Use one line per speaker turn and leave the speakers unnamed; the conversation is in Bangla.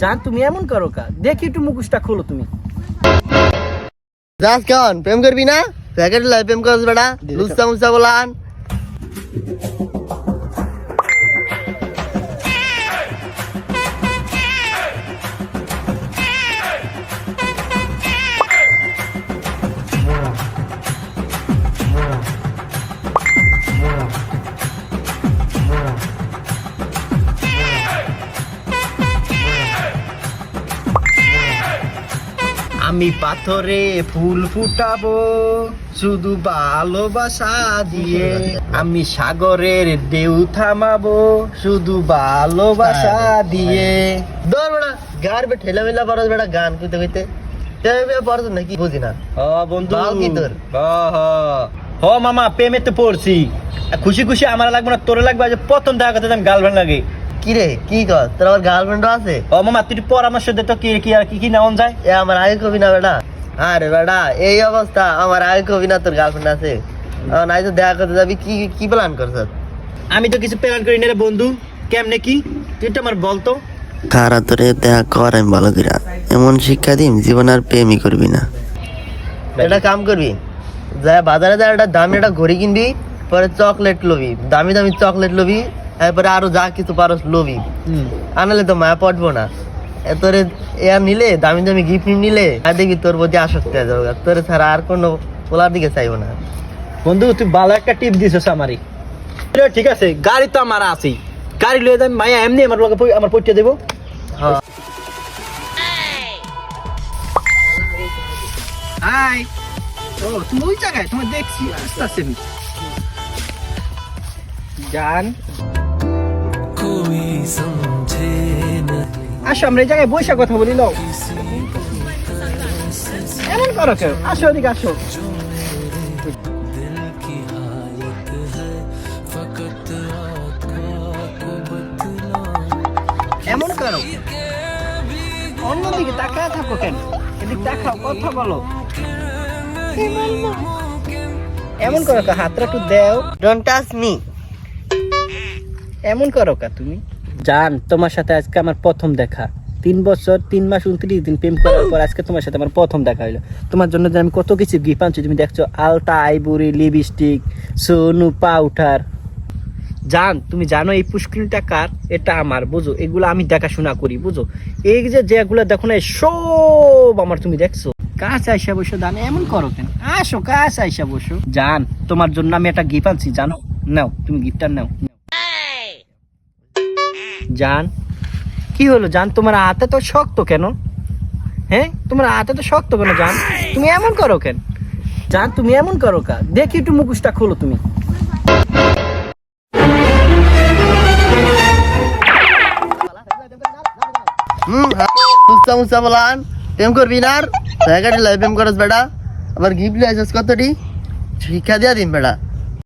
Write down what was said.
জান তুমি এমন করো কা? দেখি একটু মুখোশটা খোলো তুমি।
যাস কেমন প্রেম করবি না? প্যাকেট লাই প্রেম করস বেটা। লুচা মুচা বলান।
আমি পাথরে ফুল ফুটাবো শুধু ভালোবাসা দিয়ে। আমি সাগরের দেউ থামাবো শুধু ভালোবাসা দিয়ে।
দৌড় বেটা গার বে ঠেলা মেলা পরস বেটা গান কইতে কইতে। পরস নাকি বুঝি না।
ও বন্ধু।
বাল কি তোর?
হ, হ। হ মামা প্রেমেতে পড়ছি। খুশি খুশি আমার লাগবে না তোরে লাগবে প্রথম দেখা করতে আমি গার্লফ্রেন্ড লাগে।
কি রে কি কর? তোর আবার গার্লফ্রেন্ডও আছে?
ও মামা তুই পরামর্শ দে তো কি কি আর কি কি নেওয়া যায়?
এ আমার আগে কবি না বেটা। আরে বেটা এই অবস্থা। আমার আগে কবি না তোর গার্লফ্রেন্ড আছে। আমার নাই তো দেখা করতে যাবি কি কি প্ল্যান করছ?
আমি তো কিছু প্ল্যান করি না রে বন্ধু। কেমনে কি? তুই তো আমার বলতো
কারা তোরে দেখা কর আমি ভালো করিয়া এমন শিক্ষা দিম জীবন আর প্রেমই করবি না। এটা কাম করবি। যা বাজারে যা একটা দামি একটা ঘড়ি কিনবি পরে চকলেট লবি। দামি দামি চকলেট লবি। এরপরে আরও যা কিছু পারস লবি। আনালে তো মায়া পটবো না। এ তোরে এয়ার নিলে দামি দামি গিফট নিলে আর দেখবি তোর প্রতি আসক্তি হয়ে যাবে তোরে ছাড়া আর কোনো পোলার দিকে চাইব না।
বন্ধু তুই ভালো একটা টিপ দিছিস আমারই। ঠিক আছে গাড়ি তো আমার আছেই। গাড়ি লয়ে যাই মায়া এমনি আমার লগে আমার পইতে দেবো।
হ্যাঁ।
হাই। ও তুমি ওই জায়গায় তোমার দেখছি আস্তে আস্তে আমি। জান। আসো আমরা এই জায়গায় বসে কথা বলি লও। এমন করো কেউ। আসো ওদিকে আসো। এমন করো। অন্যদিকে তাকায় থাকো কেন? এদিক তাকাও কথা বলো। এমন করো। হাতটা একটু দেও।
ডোন্ট টাচ মি
এমন করো কা তুমি? জান তোমার সাথে আজকে আমার প্রথম দেখা। তিন বছর তিন মাস উনত্রিশ দিন প্রেম করার পর আজকে তোমার সাথে আমার প্রথম দেখা হলো তোমার জন্য যে আমি কত কিছু গিফট আনছি তুমি দেখছ আলতা আইবুড়ি লিপস্টিক সোনু পাউডার জান তুমি জানো এই পুষ্করিণীটা কার? এটা আমার বুঝো? এগুলো আমি দেখাশোনা করি বুঝো? এই যে যেগুলো দেখো না সব আমার তুমি দেখছ। কাছে আইসা বসো দান এমন করো কেন? আসো কাছে আইসা বসো। জান তোমার জন্য আমি একটা গিফট আনছি জানো? নাও তুমি গিফটটা নাও। জান। কি হলো জান? তোমার হাতে তো শক্ত কেন? হ্যাঁ? তোমার হাতে তো শক্ত কেন জান? তুমি এমন করো কেন? জান, তুমি এমন করো কা? দেখি একটু মুখোশটা খোলো তুমি।
মুসা বলান। প্রেম বেটা। আবার গিফট আসিস কতটি? শিক্ষা দিয়া দিন বেটা।